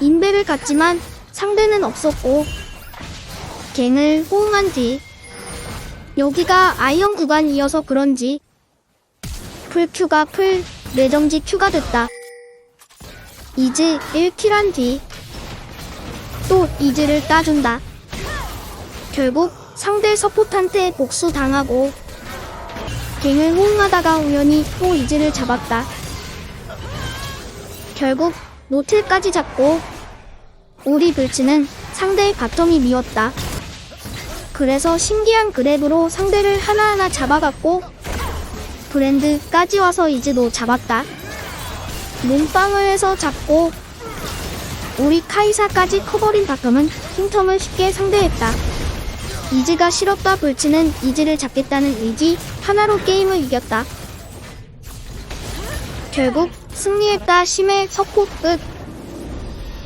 인베를 갔지만 상대는 없었고 갱을 호응한 뒤 여기가 아이언 구간이어서 그런지 풀 큐가 풀 뇌정지 큐가 됐다. 이즈 1킬한 뒤 또 이즈를 따준다. 결국 상대 서포트한테 복수 당하고 갱을 호응하다가 우연히 또 이즈를 잡았다. 결국 노틸까지 잡고 우리 불치는 상대의 바텀이 미웠다. 그래서 신기한 그랩으로 상대를 하나하나 잡아갔고 브랜드까지 와서 이즈도 잡았다. 몸빵을 해서 잡고 우리 카이사까지 커버린 바텀은 킹텀을 쉽게 상대했다. 이즈가 싫었다 불치는 이즈를 잡겠다는 의지 하나로 게임을 이겼다. 결국 승리했다. 심해 석호 끝